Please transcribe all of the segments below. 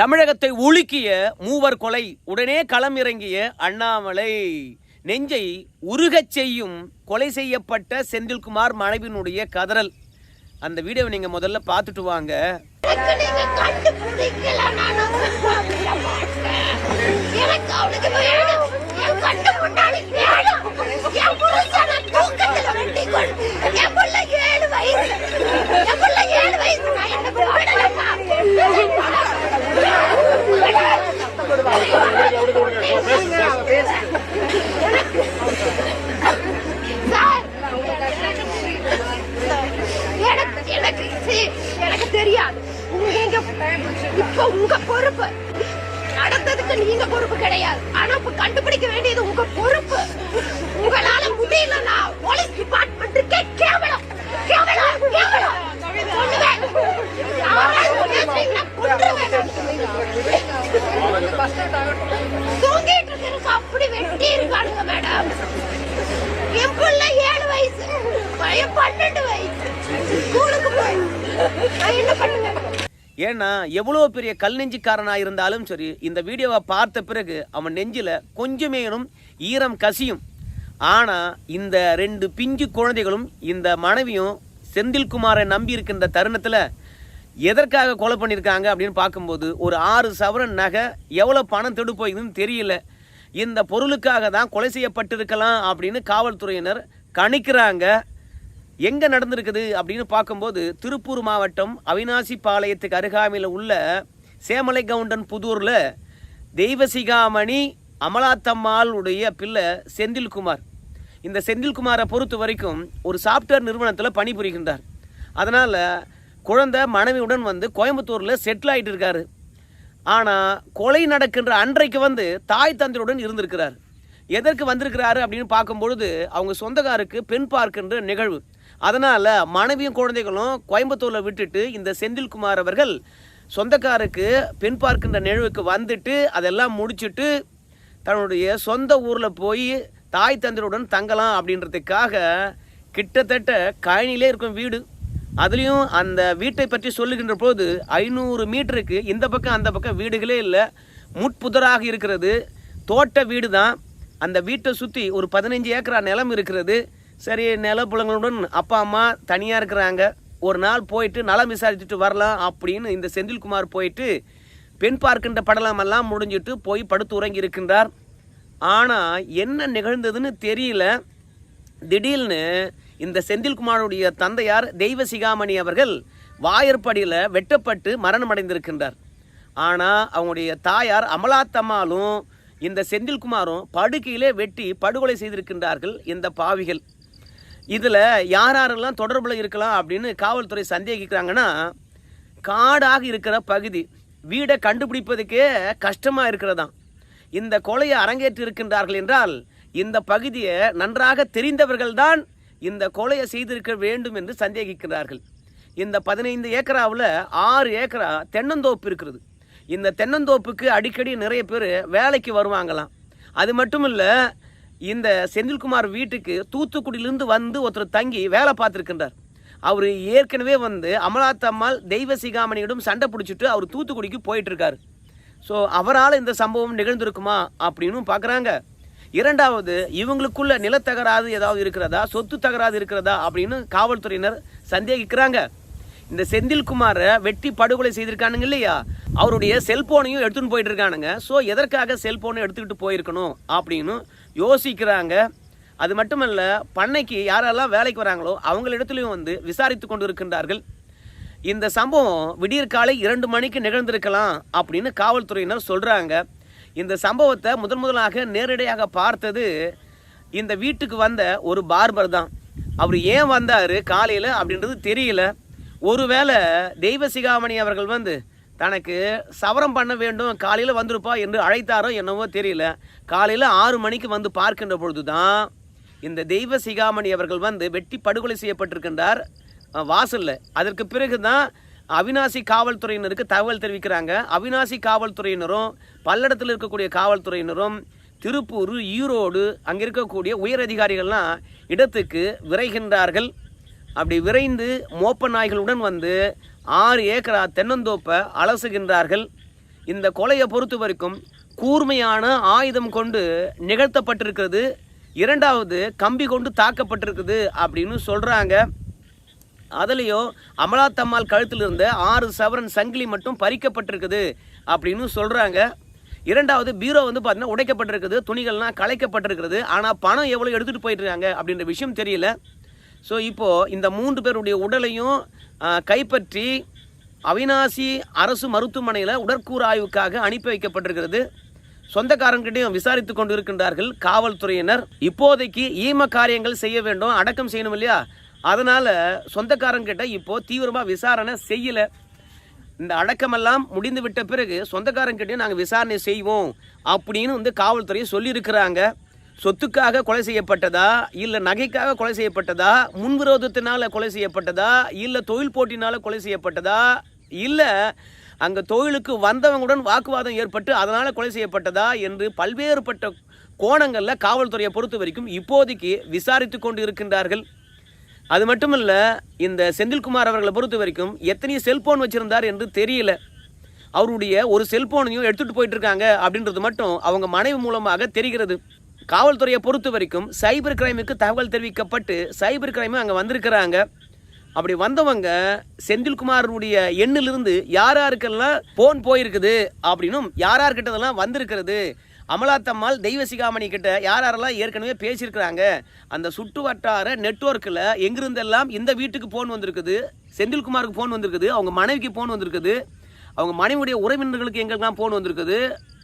தமிழகத்தை உலுக்கிய மூவர் கொலை உடனே களம் இறங்கிய அண்ணாமலை நெஞ்சை உருகச் செய்யும் கொலை செய்யப்பட்ட செந்தில்குமார் மனைவினுடைய கதறல் அந்த வீடியோவை நீங்க முதல்ல பார்த்துட்டு வாங்க எனக்கு அவளுக்கு வேணும். என் கண்ணு முன்னாடி வேணும். என் புருஷனை தூக்கத்துல வெட்டிக் கொள். என் புள்ள ஏழு வயசு. என் புள்ள ஏழு வயசு. நான் என்ன விடலைன்னா. சார், எனக்கு எனக்கு see, எனக்கு தெரியாது நீங்க இப்ப உங்க பொறுப்பு நடந்ததுக்கு நீங்க பொறுப்பு கிடையாது ஆனா இப்ப கண்டுபிடிக்க வேண்டியது உங்க பொறுப்பு. எவ்வளோ பெரிய கல் நெஞ்சிக்காரனாக இருந்தாலும் சரி இந்த வீடியோவை பார்த்த பிறகு அவன் நெஞ்சில் கொஞ்சமேனும் ஈரம் கசியும். ஆனால் இந்த ரெண்டு பிஞ்சு குழந்தைகளும் இந்த மனைவியும் செந்தில்குமாரை நம்பி இருக்கின்ற தருணத்தில் எதற்காக கொலை பண்ணியிருக்காங்க அப்படின்னு பார்க்கும்போது ஒரு ஆறு சவரன் நகை எவ்வளோ பணம் தெடு போயிருக்குன்னு தெரியல. இந்த பொருளுக்காக தான் கொலை செய்யப்பட்டிருக்கலாம் அப்படின்னு காவல்துறையினர் கணிக்கிறாங்க. எங்கே நடந்திருக்குது அப்படின்னு பார்க்கும்போது திருப்பூர் மாவட்டம் அவினாசி பாளையத்துக்கு அருகாமையில் உள்ள சேமலை கவுண்டன் புதூரில் தெய்வசிகாமணி அமலாத்தம்மாளுடைய பிள்ளை செந்தில்குமார். இந்த செந்தில்குமாரை பொறுத்த வரைக்கும் ஒரு சாஃப்ட்வேர் நிறுவனத்தில் பணிபுரிகின்றார். அதனால் குழந்தை மனைவியுடன் வந்து கோயம்புத்தூரில் செட்டில் ஆகிட்டு இருக்காரு. ஆனால் கொலை நடக்கின்ற அன்றைக்கு வந்து தாய் தந்தையுடன் இருந்திருக்கிறார். எதற்கு வந்திருக்கிறாரு அப்படின்னு பார்க்கும்பொழுது அவங்க சொந்தக்காருக்கு பெண் பார்க்கின்ற நிகழ்வு. அதனால் மனைவியும் குழந்தைகளும் கோயம்புத்தூரில் விட்டுட்டு இந்த செந்தில்குமார் அவர்கள் சொந்தக்காருக்கு பெண் பார்க்கின்ற நிகழ்வுக்கு வந்துட்டு அதெல்லாம் முடிச்சுட்டு தன்னுடைய சொந்த ஊரில் போய் தாய் தந்தையுடன் தங்கலாம் அப்படின்றதுக்காக கிட்டத்தட்ட கழனிலே இருக்கும் வீடு. அதுலேயும் அந்த வீட்டை பற்றி சொல்லுகின்ற போது ஐநூறு மீட்டருக்கு இந்த பக்கம் அந்த பக்கம் வீடுகளே இல்லை. முட்புதராக இருக்கிறது. தோட்ட வீடு தான் அந்த வீட்டை சுற்றி ஒரு பதினஞ்சு ஏக்கரா நிலம் இருக்கிறது. சரி நிலப்புலங்களுடன் அப்பா அம்மா தனியாக இருக்கிறாங்க. ஒரு நாள் போயிட்டு நலம் விசாரிச்சுட்டு வரலாம் அப்படின்னு இந்த செந்தில்குமார் போயிட்டு பெண் பார்க்கின்ற படலமெல்லாம் முடிஞ்சிட்டு போய் படுத்து உறங்கி இருக்கின்றார். ஆனால் என்ன நிகழ்ந்ததுன்னு தெரியல. திடீர்னு இந்த செந்தில்குமாருடைய தந்தையார் தெய்வ சிகாமணி அவர்கள் வாயற்படியில் வெட்டப்பட்டு மரணமடைந்திருக்கின்றார். ஆனால் அவங்களுடைய தாயார் அமலாத்தம்மாளும் இந்த செந்தில்குமாரும் படுக்கையிலே வெட்டி படுகொலை செய்திருக்கின்றார்கள் இந்த பாவிகள். இதில் யார் யாரெல்லாம் தொடர்பில் இருக்கலாம் அப்படின்னு காவல்துறை சந்தேகிக்கிறாங்கன்னா காடாக இருக்கிற பகுதி வீடை கண்டுபிடிப்பதுக்கே கஷ்டமாக இருக்கிறதாம் இந்த கொலையை அரங்கேற்றி இருக்கின்றார்கள் என்றால் இந்த பகுதியை நன்றாக தெரிந்தவர்கள்தான் இந்த கொலையை செய்திருக்க வேண்டும் என்று சந்தேகிக்கிறார்கள். இந்த பதினைந்து ஏக்கராவில் ஆறு ஏக்கரா தென்னந்தோப்பு இருக்கிறது. இந்த தென்னந்தோப்புக்கு அடிக்கடி நிறைய பேர் வேலைக்கு வருவாங்களாம். அது மட்டும் இல்லை இந்த செந்தில்குமார் வீட்டுக்கு தூத்துக்குடியிலிருந்து வந்து ஒருத்தர் தங்கி வேலை பார்த்துருக்கின்றார். அவர் ஏற்கனவே வந்து அமலாத்தம்மாள் தெய்வ சிகாமணியிடம் சண்டை பிடிச்சிட்டு அவர் தூத்துக்குடிக்கு போயிட்டுருக்காரு. ஸோ அவரால் இந்த சம்பவம் நிகழ்ந்திருக்குமா அப்படின்னு பார்க்குறாங்க இரண்டாவது இவங்களுக்குள்ள நிலத்தகராது ஏதாவது இருக்கிறதா? சொத்து தகராது இருக்கிறதா? அப்படின்னு காவல்துறையினர் சந்தேகிக்கிறாங்க. இந்த செந்தில்குமாரை வெட்டி படுகொலை செய்திருக்கானுங்க இல்லையா? அவருடைய செல்போனையும் எடுத்துன்னு போயிட்டு இருக்கானுங்க ஸோ எதற்காக செல்போனை எடுத்துக்கிட்டு போயிருக்கணும் அப்படின்னு யோசிக்கிறாங்க. அது மட்டுமல்ல பண்ணைக்கு யாரெல்லாம் வேலைக்கு வராங்களோ அவங்களிடத்துலையும் வந்து விசாரித்து கொண்டு இருக்கின்றார்கள் இந்த சம்பவம் விடியற்காலை இரண்டு மணிக்கு நிகழ்ந்திருக்கலாம் அப்படின்னு காவல்துறையினர் சொல்கிறாங்க இந்த சம்பவத்தை முதன் முதலாக நேரடியாக பார்த்தது இந்த வீட்டுக்கு வந்த ஒரு பார்பர் தான். அவர் ஏன் வந்தார் காலையில் அப்படின்றது தெரியல. ஒருவேளை தெய்வ சிகாமணி அவர்கள் வந்து தனக்கு சவரம் பண்ண வேண்டும் காலையில் வந்திருப்பா என்று அழைத்தாரோ என்னவோ தெரியல. காலையில் ஆறு மணிக்கு வந்து பார்க்கின்ற பொழுது தான் இந்த தெய்வ சிகாமணி அவர்கள் வந்து வெட்டி படுகொலை செய்யப்பட்டிருக்கின்றார். வாசலில். அதற்கு பிறகு தான் அவினாசி காவல்துறையினருக்கு தகவல் தெரிவிக்கிறாங்க. அவினாசி காவல்துறையினரும் பல்லடத்தில் இருக்கக்கூடிய காவல்துறையினரும் திருப்பூர் ஈரோடு அங்கே இருக்கக்கூடிய உயர் அதிகாரிகள்லாம் இடத்துக்கு விரைகின்றார்கள். அப்படி விரைந்து மோப்ப நாய்களுடன் வந்து ஆறு ஏக்கரா தென்னந்தோப்பை அலசுகின்றார்கள். இந்த கொலையை பொறுத்த வரைக்கும் கூர்மையான ஆயுதம் கொண்டு நிகழ்த்தப்பட்டிருக்கிறது. இரண்டாவது கம்பி கொண்டு தாக்கப்பட்டிருக்குது அப்படின்னு சொல்கிறாங்க அதுலேயும் அமலாத்தம்மாள் கழுத்தில் இருந்த ஆறு சவரன் சங்கிலி மட்டும் பறிக்கப்பட்டிருக்குது அப்படின்னு சொல்கிறாங்க இரண்டாவது பீரோ வந்து பார்த்தீங்கன்னா உடைக்கப்பட்டிருக்குது துணிகள்லாம் கலைக்கப்பட்டிருக்கிறது. ஆனால் பணம் எவ்வளோ எடுத்துகிட்டு போயிட்டுருக்காங்க அப்படின்ற விஷயம் தெரியல. ஸோ இப்போது இந்த மூன்று பேருடைய உடலையும் கைப்பற்றி அவினாசி அரசு மருத்துவமனையில் உடற்கூறு ஆய்வுக்காக அனுப்பி வைக்கப்பட்டிருக்கிறது. சொந்தக்காரங்கிட்டையும் விசாரித்து கொண்டு இருக்கின்றார்கள் காவல்துறையினர். இப்போதைக்கு ஈம காரியங்கள் செய்ய வேண்டும் அடக்கம் செய்யணும் இல்லையா? அதனால் சொந்தக்காரங்கிட்ட இப்போது தீவிரமாக விசாரணை செய்யலை. இந்த அடக்கமெல்லாம் முடிந்து விட்ட பிறகு சொந்தக்காரங்கிட்டையும் நாங்கள் விசாரணை செய்வோம் அப்படின்னு வந்து காவல்துறையை சொல்லியிருக்கிறாங்க. சொத்துக்காக கொலை செய்யப்பட்டதா? இல்லை நகைக்காக கொலை செய்யப்பட்டதா? முன்விரோதத்தினால் கொலை செய்யப்பட்டதா? இல்லை தொழில் போட்டினால் கொலை செய்யப்பட்டதா? இல்லை அங்கே தொழிலுக்கு வந்தவங்களுடன் வாக்குவாதம் ஏற்பட்டு அதனால் கொலை செய்யப்பட்டதா என்று பல்வேறுபட்ட கோணங்களில் காவல்துறையை பொறுத்த வரைக்கும் இப்போதைக்கு விசாரித்து கொண்டு இருக்கின்றார்கள் அது மட்டும் இல்லை இந்த செந்தில்குமார் அவர்களை பொறுத்த வரைக்கும் எத்தனை செல்போன் வச்சுருந்தார் என்று தெரியல. அவருடைய ஒரு செல்போனையும் எடுத்துகிட்டு போயிட்டு இருக்காங்க அப்படின்றது மட்டும் அவங்க மனைவி மூலமாக தெரிகிறது. காவல்துறையை பொறுத்த வரைக்கும் சைபர் கிரைமுக்கு தகவல் தெரிவிக்கப்பட்டு சைபர் கிரைமு அங்கே வந்திருக்கிறாங்க. அப்படி வந்தவங்க செந்தில்குமாருடைய எண்ணிலிருந்து யார் யாருக்கெல்லாம் போன் போயிருக்குது அப்படின்னும் யார் யார்கிட்டதெல்லாம் வந்திருக்கிறது அமலாத்தம்மாள் தெய்வ சிகாமணி கிட்ட யார் யாரெல்லாம் ஏற்கனவே பேசியிருக்கிறாங்க அந்த சுட்டு வட்டார நெட்வொர்க்கில் எங்கிருந்தெல்லாம் இந்த வீட்டுக்கு ஃபோன் வந்திருக்குது செந்தில்குமாருக்கு ஃபோன் வந்திருக்குது அவங்க மனைவிக்கு ஃபோன் வந்திருக்குது அவங்க மனைவியுடைய உறவினர்களுக்கு எங்கெல்லாம் ஃபோன் வந்திருக்குது?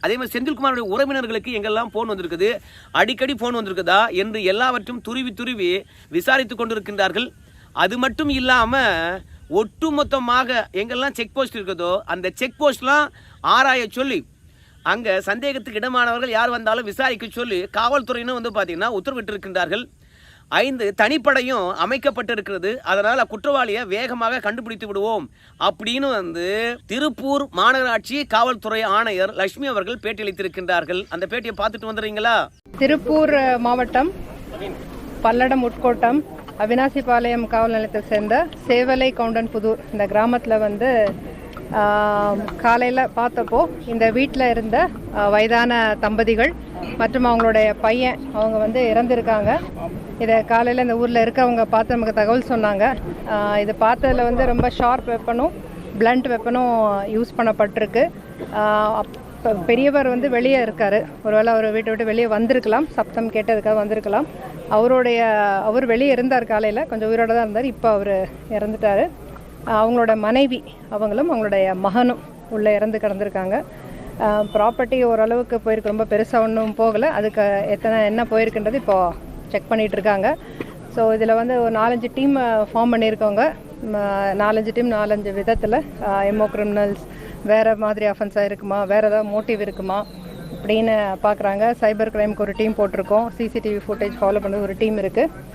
அதே மாதிரி செந்தில்குமாருடைய உறவினர்களுக்கு எங்கெல்லாம் ஃபோன் வந்திருக்குது? அடிக்கடி ஃபோன் வந்திருக்குதா? என்று எல்லாவற்றும் துருவி துருவி விசாரித்து கொண்டிருக்கின்றார்கள். அது மட்டும் இல்லாமல் ஒட்டுமொத்தமாக எங்கெல்லாம் செக் போஸ்ட் இருக்குதோ அந்த செக் போஸ்ட்லாம் ஆராய சொல்லி அங்கே சந்தேகத்துக்கு இடமானவர்கள் யார் வந்தாலும் விசாரிக்க சொல்லி காவல்துறையினர் வந்து பார்த்தீங்கன்னா உத்தரவிட்டிருக்கின்றார்கள். ஐந்து தனிப்படையும் அமைக்கப்பட்டிருக்கிறது. அதனால் குற்றவாளியை வேகமாக கண்டுபிடித்து விடுவோம். அப்படின்னு வந்து திருப்பூர் மாநகராட்சி காவல்துறை ஆணையர் லட்சுமி அவர்கள் பேட்டியளித்திருக்கின்றார்கள் அந்த பேட்டியை பார்த்துட்டு வந்துடுறீங்களா? திருப்பூர் மாவட்டம் பல்லடம் உட்கோட்டம் அவினாசிபாளையம் காவல் நிலையத்தை சேர்ந்த சேவலை கவுண்டன் புதூர் இந்த கிராமத்தில் வந்து காலையில் பார்த்தப்போ இந்த வீட்டில் இருந்த வயதான தம்பதிகள் மற்றும் அவங்களுடைய பையன் அவங்க வந்து இறந்துருக்காங்க. இதை காலையில் இந்த ஊரில் இருக்கிறவங்க பார்த்து நமக்கு தகவல் சொன்னாங்க. இதை பார்த்ததில் பார்த்ததுல வந்து ரொம்ப ஷார்ப் வெப்பனும் பிளண்ட் வெப்பனும் யூஸ் பண்ணப்பட்டிருக்கு. பெரியவர் வந்து வெளியே இருக்கார். ஒருவேளை அவர் வீட்டை விட்டு வெளியே வந்திருக்கலாம். சப்தம் கேட்டதுக்காக வந்திருக்கலாம். அவருடைய அவர் வெளியே இருந்தார் காலையில். கொஞ்சம் உயிரோட தான் இருந்தார். இப்போ அவர் இறந்துட்டார். அவங்களோட மனைவி அவங்களும் அவங்களுடைய மகனும் உள்ளே இறந்து கிடந்திருக்காங்க. ப்ராப்பர்ட்டி ஓரளவுக்கு போயிருக்கு. ரொம்ப பெருசாக ஒன்றும் போகலை. அதுக்கு எத்தனை என்ன போயிருக்குன்றது இப்போது செக் பண்ணிகிட்டு இருக்காங்க ஸோ இதில் வந்து ஒரு நாலஞ்சு டீம் ஃபார்ம் பண்ணியிருக்கோங்க நாலஞ்சு டீம் நாலஞ்சு விதத்தில் எம்ஓ கிரிமினல்ஸ் வேறு மாதிரி அஃபென்ஸாக இருக்குமா வேறு ஏதாவது மோட்டிவ் இருக்குமா? அப்படின்னு பார்க்குறாங்க சைபர் கிரைமுக்கு ஒரு டீம் போட்டிருக்கோம். சிசிடிவி ஃபுட்டேஜ் ஃபாலோ பண்ணுறது ஒரு டீம் இருக்குது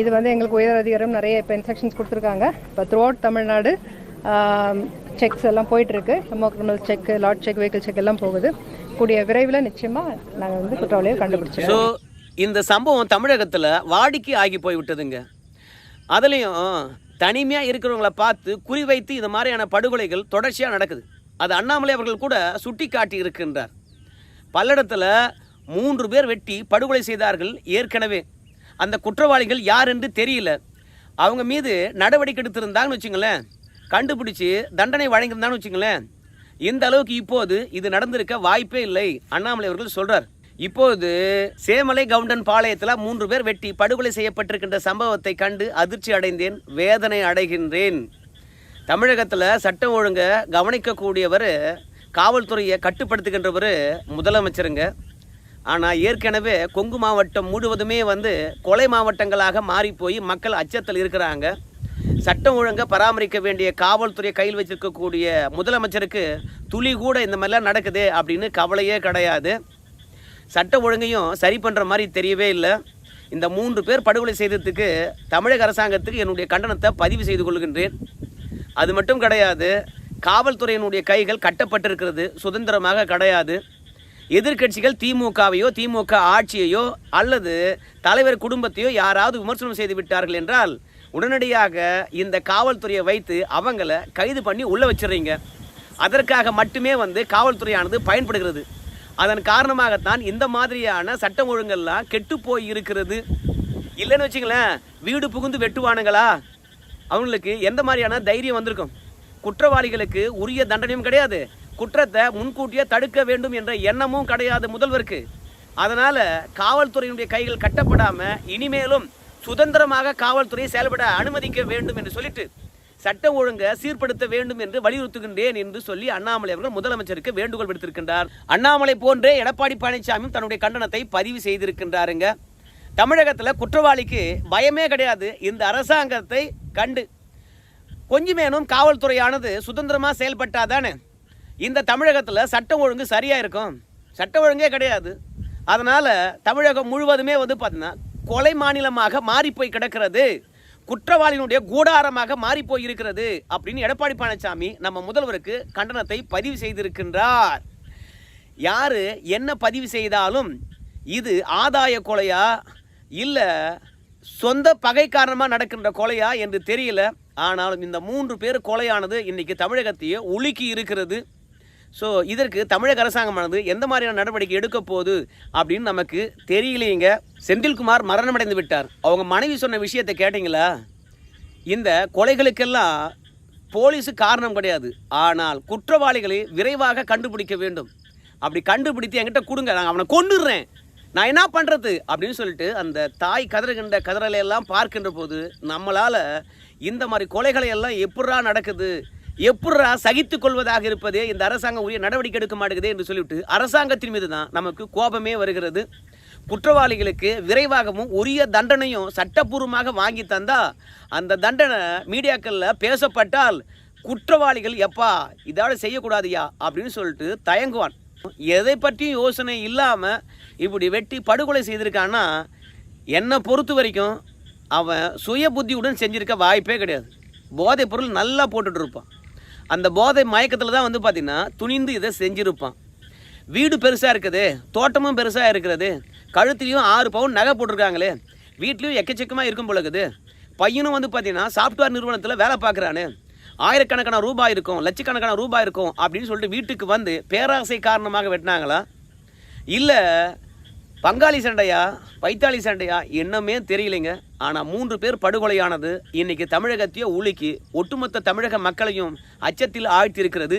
இது வந்து எங்களுக்கு உயர் அதிகாரம் நிறைய இப்போ இன்ஸ்ட்ரக்ஷன்ஸ் கொடுத்துருக்காங்க. இப்போ த்ரூ அவுட் தமிழ்நாடு செக்ஸ் எல்லாம் போயிட்டுருக்கு. MO criminal check lot check vehicle check எல்லாம் போகுது. கூடிய விரைவில் நிச்சயமாக நாங்கள் வந்து குற்றவாளியை கண்டுபிடிச்சிருக்கோம் இந்த சம்பவம் தமிழகத்தில் வாடிக்கை ஆகி போய் விட்டதுங்க. அதுலேயும் தனிமையாக இருக்கிறவங்கள பார்த்து குறிவைத்து இந்த மாதிரியான படுகொலைகள் தொடர்ச்சியாக நடக்குது. அது அண்ணாமலை அவர்கள் கூட சுட்டி காட்டி இருக்கின்றார். பல்லடத்தில் மூன்று பேர் வெட்டி படுகொலை செய்தார்கள் ஏற்கனவே. அந்த குற்றவாளிகள் யார் என்று தெரியல. அவங்க மீது நடவடிக்கை எடுத்திருந்தாங்கன்னு வச்சுங்களேன். கண்டுபிடிச்சி தண்டனை வழங்கியிருந்தாங்கன்னு வச்சுங்களேன். இந்த அளவுக்கு இப்போது இது நடந்திருக்க வாய்ப்பே இல்லை அண்ணாமலை அவர்கள் சொல்கிறார் இப்போது சேமலை கவுண்டன் பாளையத்தில் மூன்று பேர் வெட்டி படுகொலை செய்யப்பட்டிருக்கின்ற சம்பவத்தை கண்டு அதிர்ச்சி அடைந்தேன் வேதனை அடைகின்றேன். தமிழகத்தில் சட்டம் ஒழுங்கை கவனிக்கக்கூடியவர் காவல்துறையை கட்டுப்படுத்துகின்றவர் முதலமைச்சருங்க. ஆனால் ஏற்கனவே கொங்கு மாவட்டம் முழுவதுமே வந்து கொலை மாவட்டங்களாக மாறிப்போய் மக்கள் அச்சத்தில் இருக்கிறாங்க. சட்டம் ஒழுங்கை பராமரிக்க வேண்டிய காவல்துறையை கையில் வச்சிருக்கக்கூடிய முதலமைச்சருக்கு துளி கூட இந்த மாதிரிலாம் நடக்குது அப்படின்னு கவலையே கிடையாது. சட்ட ஒழுங்கையும் சரி பண்ணுற மாதிரி தெரியவே இல்லை. இந்த மூன்று பேர் படுகொலை செய்ததுக்கு தமிழக அரசாங்கத்துக்கு என்னுடைய கண்டனத்தை பதிவு செய்து கொள்கின்றேன். அது மட்டும் கிடையாது காவல்துறையினுடைய கைகள் கட்டப்பட்டிருக்கிறது சுதந்திரமாக கிடையாது. எதிர்க்கட்சிகள் திமுகவையோ திமுக ஆட்சியையோ அல்லது தலைவர் குடும்பத்தையோ யாராவது விமர்சனம் செய்து விட்டார்கள் என்றால் உடனடியாக இந்த காவல்துறையை வைத்து அவங்கள கைது பண்ணி உள்ளே வச்சிடுறீங்க. அதற்காக மட்டுமே வந்து காவல்துறையானது பயன்படுகிறது. அதன் காரணமாகத்தான் இந்த மாதிரியான சட்டம் ஒழுங்கெல்லாம் கெட்டு போய் இருக்கிறது இல்லைன்னு வச்சுங்களேன் வீடு புகுந்து வெட்டுவானுங்களா? அவங்களுக்கு எந்த மாதிரியான தைரியம் வந்திருக்கும்? குற்றவாளிகளுக்கு உரிய தண்டனையும் கிடையாது. குற்றத்தை முன்கூட்டியே தடுக்க வேண்டும் என்ற எண்ணமும் கிடையாது முதல்வருக்கு. அதனால் காவல்துறையினுடைய கைகள் கட்டப்படாமல் இனிமேலும் சுதந்திரமாக காவல்துறை செயல்பட அனுமதிக்க வேண்டும் என்று சொல்லிட்டு சட்டம் ஒழுங்கை சீர்படுத்த வேண்டும் என்று வலியுறுத்துகின்றேன் என்று சொல்லி அண்ணாமலை அவர்கள் முதலமைச்சருக்கு வேண்டுகோள் விடுத்திருக்கின்றார். அண்ணாமலை போன்றே எடப்பாடி பழனிசாமியும் தன்னுடைய கண்டனத்தை பதிவு செய்திருக்கின்றாருங்க. தமிழகத்தில் குற்றவாளிக்கு பயமே கிடையாது. இந்த அரசாங்கத்தை கண்டு கொஞ்சமேனும் காவல்துறையானது சுதந்திரமாக செயல்பட்டாதானே? இந்த தமிழகத்தில் சட்டம் ஒழுங்கு சரியாக இருக்கும்? சட்ட ஒழுங்கே கிடையாது. அதனால் தமிழகம் முழுவதுமே வந்து பார்த்தீங்கன்னா கொலை மாநிலமாக மாறிப்போய் கிடக்கிறது. குற்றவாளியினுடைய கூடாரமாக மாறி போயிருக்கிறது அப்படின்னு எடப்பாடி பழனிசாமி நம்ம முதல்வருக்கு கண்டனத்தை பதிவு செய்திருக்கின்றார். யார்? என்ன பதிவு செய்தாலும் இது ஆதாய கொலையா? இல்லை சொந்த பகை காரணமாக நடக்கின்ற கொலையா என்று தெரியல. ஆனாலும் இந்த மூன்று பேர் கொலையானது இன்னைக்கு தமிழகத்தையே உலுக்கி இருக்கிறது. ஸோ இதற்கு தமிழக அரசாங்கமானது எந்த மாதிரியான நடவடிக்கை எடுக்க போகுது அப்படின்னு நமக்கு தெரியலைங்க செந்தில்குமார் மரணமடைந்து விட்டார். அவங்க மனைவி சொன்ன விஷயத்தை கேட்டிங்களா? இந்த கொலைகளுக்கெல்லாம் போலீஸு காரணம் கிடையாது. ஆனால் குற்றவாளிகளை விரைவாக கண்டுபிடிக்க வேண்டும். அப்படி கண்டுபிடித்து என்கிட்ட கொடுங்க. நான் அவனை கொண்டுடுறேன் நான் என்ன பண்ணுறது அப்படின்னு சொல்லிட்டு அந்த தாய் கதறுகின்ற கதறலையெல்லாம் பார்க்கின்ற போது நம்மளால் இந்த மாதிரி கொலைகளை எல்லாம் எப்படா நடக்குது? எப்படா சகித்து கொள்வதாக இருப்பதே இந்த அரசாங்கம் உரிய நடவடிக்கை எடுக்க மாட்டேங்குது என்று சொல்லிவிட்டு அரசாங்கத்தின் மீது தான் நமக்கு கோபமே வருகிறது. குற்றவாளிகளுக்கு விரைவாகவும் உரிய தண்டனையும் சட்டப்பூர்வமாக வாங்கி தந்தா அந்த தண்டனை மீடியாக்களில் பேசப்பட்டால் குற்றவாளிகள் எப்பா இதோட செய்யக்கூடாதுயா அப்படின்னு சொல்லிட்டு தயங்குவான். எதை பற்றியும் யோசனை இல்லாமல் இப்படி வெட்டி படுகொலை செய்திருக்கான்னா என்னை பொறுத்த வரைக்கும் அவன் சுய புத்தியுடன் செஞ்சிருக்க வாய்ப்பே கிடையாது. போதைப் பொருள் நல்லா போட்டுட்ருப்பான் அந்த போதை மயக்கத்தில் தான் வந்து பார்த்திங்கன்னா துணிந்து இதை செஞ்சுருப்பான். வீடு பெருசாக இருக்குது தோட்டமும் பெருசாக இருக்கிறது கழுத்துலேயும் ஆறு பவுன் நகை போட்டிருக்காங்களே வீட்லேயும் எக்கச்சக்கமாக இருக்கும் போல இருக்குது. பையனும் வந்து பார்த்தீங்கன்னா சாஃப்ட்வேர் நிறுவனத்தில் வேலை பார்க்குறானு. ஆயிரக்கணக்கான ரூபாய் இருக்கும் லட்சக்கணக்கான ரூபாய் இருக்கும் அப்படின்னு சொல்லிட்டு வீட்டுக்கு வந்து பேராசை காரணமாக வெட்டினாங்களா? இல்லை பங்காளி சண்டையா பைத்தாளி சண்டையா என்னமே தெரியலைங்க. ஆனால் மூன்று பேர் படுகொலையானது இன்னைக்கு தமிழகத்தையே உலுக்கி ஒட்டுமொத்த தமிழக மக்களையும் அச்சத்தில் ஆழ்த்தியிருக்கிறது.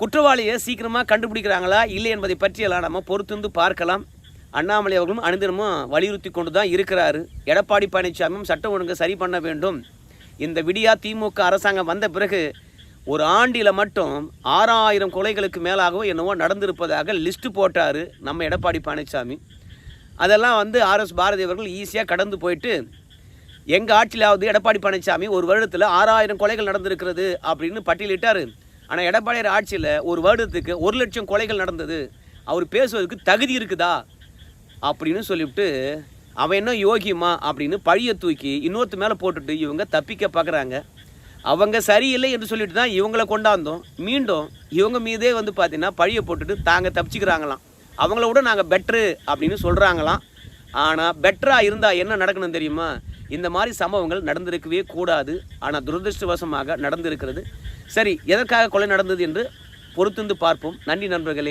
குற்றவாளியை சீக்கிரமாக கண்டுபிடிக்கிறாங்களா இல்லை என்பதை பற்றியெல்லாம் நம்ம பொறுத்திருந்து பார்க்கலாம். அண்ணாமலை அவர்களும் அனுதினமும் வலியுறுத்தி கொண்டு தான் இருக்கிறாரு. எடப்பாடி பழனிசாமியும் சட்டம் ஒழுங்கு சரி பண்ண வேண்டும். இந்த விடியா திமுக அரசாங்கம் வந்த பிறகு ஒரு ஆண்டில் மட்டும் ஆறாயிரம் கொலைகளுக்கு மேலாகவும் என்னவோ நடந்திருப்பதாக லிஸ்ட்டு போட்டார் நம்ம எடப்பாடி பழனிசாமி அதெல்லாம் வந்து ஆர்எஸ் பாரதி அவர்கள் ஈஸியாக கடந்து போயிட்டு எங்கள் ஆட்சியிலாவது எடப்பாடி பழனிசாமி ஒரு வருடத்தில் ஆறாயிரம் கொலைகள் நடந்திருக்கிறது அப்படின்னு பட்டியலிட்டார். ஆனால் எடப்பாடியார் ஆட்சியில் ஒரு வருடத்துக்கு ஒரு லட்சம் கொலைகள் நடந்தது. அவர் பேசுவதற்கு தகுதி இருக்குதா? அப்படின்னு சொல்லிவிட்டு அவன் என்ன யோகியமா? அப்படின்னு பழியை தூக்கி இன்னொருத்து மேலே போட்டுட்டு இவங்க தப்பிக்க பார்க்குறாங்க அவங்க சரியில்லை என்று சொல்லிட்டு தான் இவங்களை கொண்டாந்தோம். மீண்டும் இவங்க மீதே வந்து பார்த்தீங்கன்னா பழியை போட்டுட்டு தாங்க தப்பிச்சுக்கிறாங்களாம். அவங்கள விட நாங்கள் பெட்ரு அப்படின்னு சொல்கிறாங்களாம் ஆனால் பெட்டராக இருந்தால் என்ன நடக்கணும் தெரியுமா? இந்த மாதிரி சம்பவங்கள் நடந்திருக்கவே கூடாது. ஆனால் துரதிருஷ்டவசமாக நடந்திருக்கிறது. சரி எதற்காக கொலை நடந்தது என்று பொறுத்திருந்து பார்ப்போம். நன்றி நண்பர்களே.